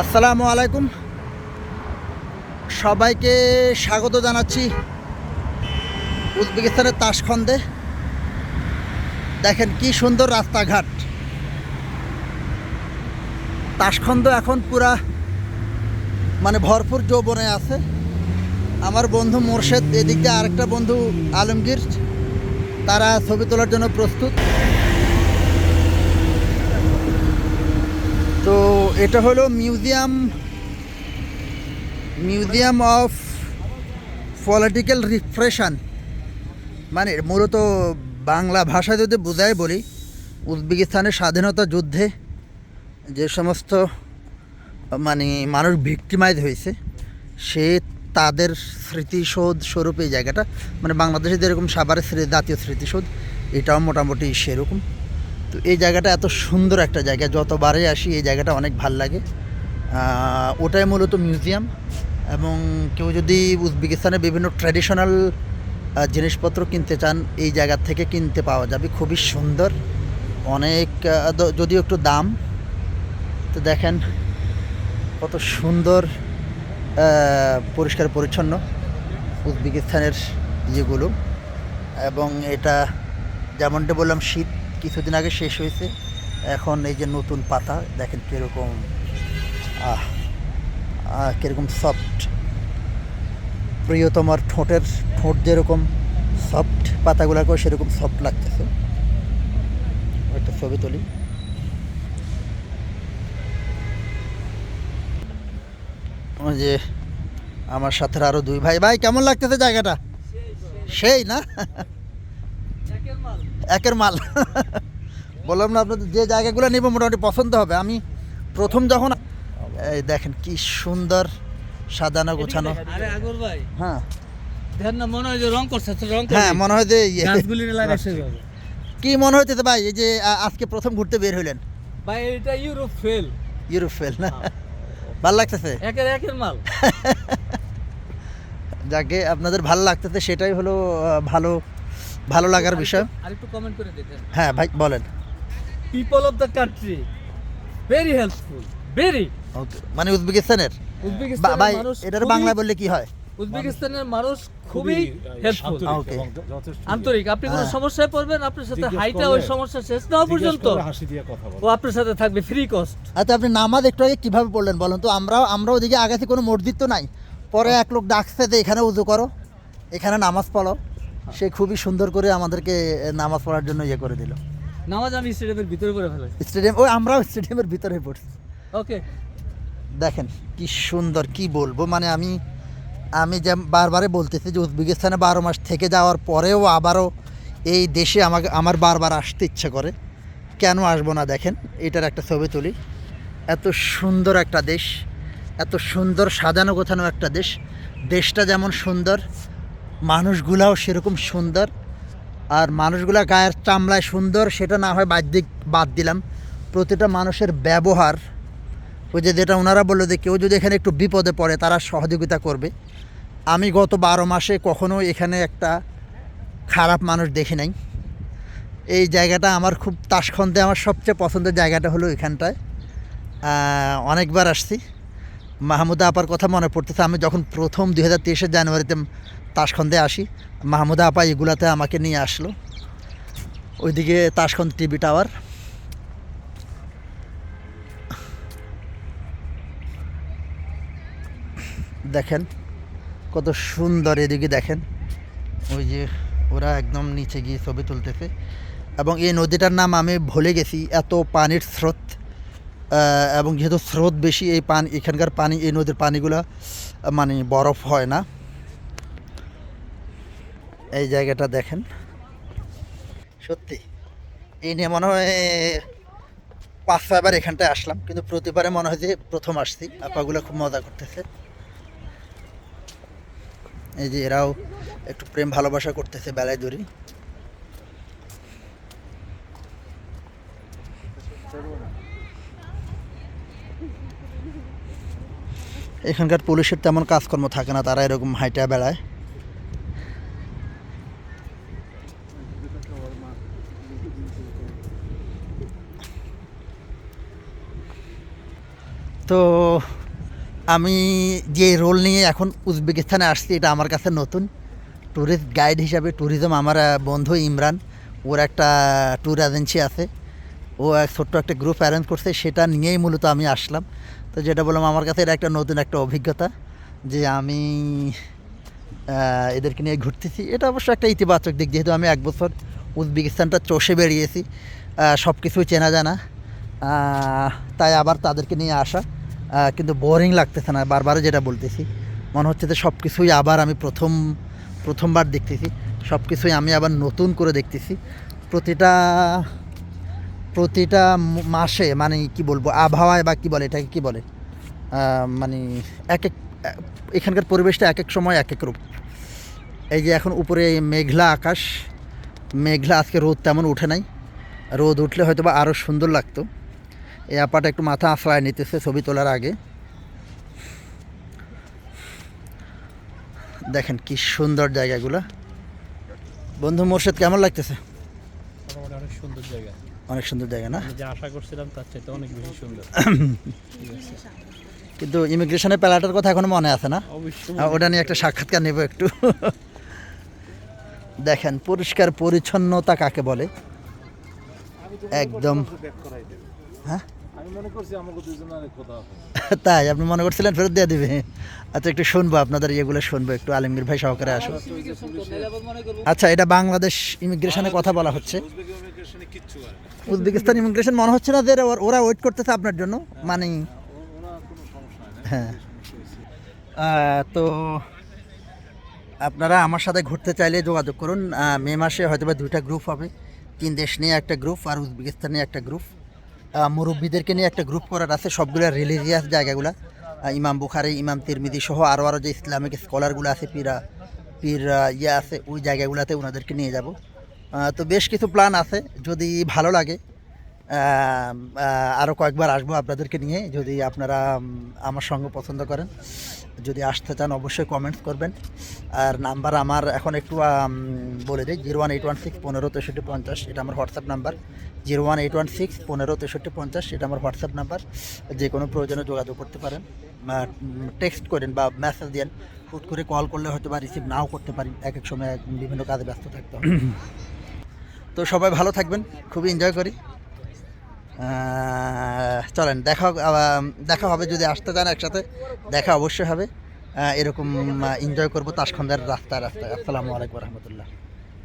আসসালামু আলাইকুম। সবাইকে স্বাগত জানাচ্ছি উজবেকিস্তানের তাসখন্দে। দেখেন কি সুন্দর রাস্তাঘাট। তাসখন্দ এখন পুরা মানে ভরপুর যৌবনে আছে। আমার বন্ধু মোর্শেদ, এদিক দিয়ে আরেকটা বন্ধু আলমগীর, তারা ছবি তোলার জন্য প্রস্তুত তো এটা হলো museum museum of political repression. মানে মূলত বাংলা ভাষা যদি বোঝায় বলি, উজবেকিস্তানের স্বাধীনতা যুদ্ধে যে সমস্ত মানে মানুষ ভিক্টিমাইজ হয়েছে, সে তাদের স্মৃতিসৌধ স্বরূপ এই জায়গাটা মানে বাংলাদেশে যেরকম সাভারের জাতীয় স্মৃতিসৌধ, এটাও মোটামুটি সেরকম। তো এই জায়গাটা এত সুন্দর একটা জায়গা, যতবারে আসি এই জায়গাটা অনেক ভালো লাগে। ওটাই মূলত মিউজিয়াম এবং কেউ যদি উজবেকিস্তানের বিভিন্ন ট্র্যাডিশনাল জিনিসপত্র কিনতে চান, এই জায়গা থেকে কিনতে পাওয়া যাবে। খুবই সুন্দর। অনেক যদিও একটু দাম, তো দেখেন কত সুন্দর পরিষ্কার পরিচ্ছন্ন উজবেকিস্তানের ইয়েগুলো। এবং এটা যেমনটা বললাম, শীত কিছুদিন আগে শেষ হয়েছে। এখন এই যে নতুন পাতা, দেখেন কীরকম, আহ কীরকম সফট প্রিয়তমার ঠোঁটের ঠোঁট যেরকম সফট পাতাগুলোকেও সেরকম সফট লাগতেছে। একটা ছবি তুলি। যে আমার সাথে আরও দুই ভাই। ভাই, কেমন লাগতেছে জায়গাটা? সেই, না? একের মাল। বললাম না আপনাদের যে জায়গাগুলো নেব মোটামুটি পছন্দ হবে। আমি প্রথম যখন এই দেখেন কি সুন্দর সাজানো গোছানো। হ্যাঁ। মনে হয় হ্যাঁ মনে হয় যে কি মনে হইতেছে ভাই এই যে আজকে প্রথম ঘুরতে বের হইলেন? ভাই এটা ইউরোপ ফেল। ইউরোপ ফেল না? ভালো লাগতেছে? একের একের মাল। যাকে আপনাদের ভালো লাগতেছে সেটাই হলো ভালো ভালো লাগার বিষয়? আরেকটু কমেন্ট করে হ্যাঁ ভাই বলেন। People of the country very helpful very okay মানে উজবেকিস্তানের? উজবেকিস্তানের ভাই মানুষ এটার বাংলা বললে কি হয়? উজবেকিস্তানের মানুষ খুবই হেল্পফুল ওকে। আন্তরিক। আপনি কোনো হ্যাঁ। সমস্যায় পড়বেন? আপনার সাথে হাইটা ওই সমস্যা শেষ না পর্যন্ত। হাসি দিয়ে কথা বল। ও আপনার সাথে থাকবে ফ্রি কস্ট আচ্ছা আপনি নামাজ একটু আগে কীভাবে পড়লেন বলেন তো? আমরাও আমরা ওদিকে আগাছি কোনো মসজিদ তো নাই। পরে এক লোক ডাকছে যে এখানে উজু করো এখানে নামাজ পড়ো। সে খুবই সুন্দর করে আমাদেরকে নামাজ পড়ার জন্য ইয়ে করে দিল। নামাজ আমি স্টেডিয়ামের ভিতরে করে ফেলেছি স্টেডিয়াম ওই আমরাও স্টেডিয়ামের ভিতরে পড়ছি। ওকে। দেখেন কি সুন্দর কি বলব? মানে আমি আমি যে বারবারে বলতেছি যে উজবেকিস্তানে বারো মাস থেকে যাওয়ার পরেও আবারও এই দেশে আমাকে আমার বারবার আসতে ইচ্ছে করে। কেন আসব না দেখেন এটার একটা ছবি তুলি। এত সুন্দর একটা দেশ এত সুন্দর সাজানো গোছানো একটা দেশ। দেশটা যেমন সুন্দর মানুষগুলাও সেরকম সুন্দর আর মানুষগুলা গায়ের চামড়ায় সুন্দর, সেটা না হয় বাদ দিক বাদ দিলাম। প্রতিটা মানুষের ব্যবহার, ওই যে যেটা ওনারা বলল যে কেউ যদি এখানে একটু বিপদে পড়ে, তারা সহযোগিতা করবে। আমি গত বারো মাসে কখনো এখানে একটা খারাপ মানুষ দেখি নাই। এই জায়গাটা আমার খুব তাসখন্দে, আমার সবচেয়ে পছন্দের জায়গাটা হলো এখানটায়। অনেকবার আসছি। মাহমুদা আপার কথা মনে পড়তেছে, আমি যখন প্রথম দুই হাজার তেইশে জানুয়ারিতে তাসখন্দে আসি। মাহমুদা আপা এগুলাতে আমাকে নিয়ে আসলো। ওইদিকে তাসখন্দ টিভি টাওয়ার। দেখেন, কত সুন্দর এদিকে দেখেন। ওই যে ওরা একদম নিচে গিয়ে ছবি তুলতেছে। এবং এই নদীটার নাম আমি ভুলে গেছি, এত পানির স্রোত। এবং যেহেতু স্রোত বেশি, এই পানি, এখানকার পানি, এই নদীর পানিগুলো মানে বরফ হয় না। এই জায়গাটা দেখেন। সত্যি, এই নিয়ে মনে হয় পাঁচ ছয়বার এখানটায় আসলাম, কিন্তু প্রতিবারে মনে হয় যে প্রথম আসছি। আপাগুলো খুব মজা করতেছে। এই যে এরাও একটু প্রেম ভালোবাসা করতেছে বেলায় দড়ি। এখানকার পুলিশের তেমন কাজকর্ম থাকে না, তারা এরকম হাইটা বেড়ায়। তো আমি যে রোল নিয়ে এখন উজবেকিস্তানে আসছি, এটা আমার কাছে নতুন। ট্যুরিস্ট গাইড হিসাবে ট্যুরিজম আমার বন্ধু ইমরান, ওর একটা ট্যুর এজেন্সি আছে। ও এক ছোট্ট একটা গ্রুপ অ্যারেঞ্জ করছে, সেটা নিয়েই মূলত আমি আসলাম। তো যেটা বললাম, আমার কাছে এটা একটা নতুন একটা অভিজ্ঞতা যে আমি এদেরকে নিয়ে ঘুরতেছি। এটা অবশ্য একটা ইতিবাচক দিক, যেহেতু আমি এক বছর উজবেকিস্তানটা চষে বেরিয়েছি সব কিছুই চেনা জানা তাই আবার তাদেরকে নিয়ে আসা কিন্তু বোরিং লাগতেছে না, বারবার যেটা বলতেছি। মনে হচ্ছে যে সব কিছুই আবার আমি প্রথম, প্রথমবার দেখতেছি সব কিছুই আমি আবার নতুন করে দেখতেছি। প্রতিটা প্রতিটা মাসে মানে কি বলব, আবহাওয়ায় বা কি বলে, এটাকে কি বলে মানে এক এক, এখানকার পরিবেশটা এক এক সময় এক এক রূপ এই যে এখন উপরে মেঘলা আকাশ মেঘলা আজকে রোদ তেমন উঠে নাই। রোদ উঠলে হয়তো বা আরও সুন্দর লাগতো। এই আপাটা একটু মাথা আশ্রয় নিতেছে ছবি তোলার আগে। দেখেন কি সুন্দর জায়গাগুলো। বন্ধু মোর্শেদ কেমন লাগতেছে? অনেক সুন্দর জায়গা। অনেক সুন্দর জায়গা না? যে আশা করছিলাম তার চাইতে অনেক বেশি সুন্দর। কিন্তু ইমিগ্রেশনের প্যালাটার কথা এখনও মনে আছে না? অবশ্যই। ওটা নিয়ে একটা সাক্ষাৎকার নেব একটু। দেখেন পরিষ্কার পরিচ্ছন্নতা কাকে বলে? একদম। হ্যাঁ? মনে তাই আপনি মনে করছিলেন ফেরত দিয়ে দিবে? আচ্ছা একটু শুনব আপনাদের ইয়েগুলো শুনব একটু আলমগীর ভাই সহকারে আসুন। আচ্ছা এটা বাংলাদেশ ইমিগ্রেশনের কথা বলা হচ্ছে। ইমিগ্রেশনে উজবেকিস্তান ইমিগ্রেশন মনে হচ্ছে না যে ওরা- ওয়েট করতেছে আপনার জন্য? মানে কোনো সমস্যা হয় হ্যাঁ। তো আপনারা আমার সাথে ঘুরতে চাইলে যোগাযোগ করুন মে মাসে হয়তো বা দুইটা গ্রুপ হবে। তিন দেশ নিয়ে একটা গ্রুপ আর উজবেকিস্তান নিয়ে একটা গ্রুপ মুরব্বীদেরকে নিয়ে একটা গ্রুপ করার আছে, সবগুলো রিলিজিয়াস জায়গাগুলো। ইমাম বুখারি, ইমাম তিরমিদি সহ আরও আরও যে ইসলামিক স্কলারগুলো আছে, পীরা, পীর ইয়ে আছে, ওই জায়গাগুলোতে ওনাদেরকে নিয়ে যাব। তো বেশ কিছু প্ল্যান আছে, যদি ভালো লাগে আরও কয়েকবার আসব আপনাদেরকে নিয়ে যদি আপনারা আমার সঙ্গে পছন্দ করেন। যদি আসতে চান অবশ্যই কমেন্টস করবেন। আর নাম্বার আমার এখন একটু বলে দিই zero one eight one six পনেরো তেষট্টি পঞ্চাশ এটা আমার WhatsApp number zero one eight one six পনেরো তেষট্টি পঞ্চাশ এটা আমার হোয়াটসঅ্যাপ নাম্বার যে কোনো প্রয়োজনে যোগাযোগ করতে পারেন। টেক্সট করেন বা মেসেজ দেন। হুট করে কল করলে হয়তো বা রিসিভ নাও করতে পারি। এক এক সময় বিভিন্ন কাজে ব্যস্ত থাকতে হবে। তো সবাই ভালো থাকবেন। খুবই এনজয় করি। চলেন, দেখা দেখা হবে যদি আসতে চান একসাথে, দেখা অবশ্যই হবে। এরকম এনজয় করব তাসখন্দের রাস্তায় রাস্তায়। আসসালামু আলাইকুম রহমতুল্লাহ।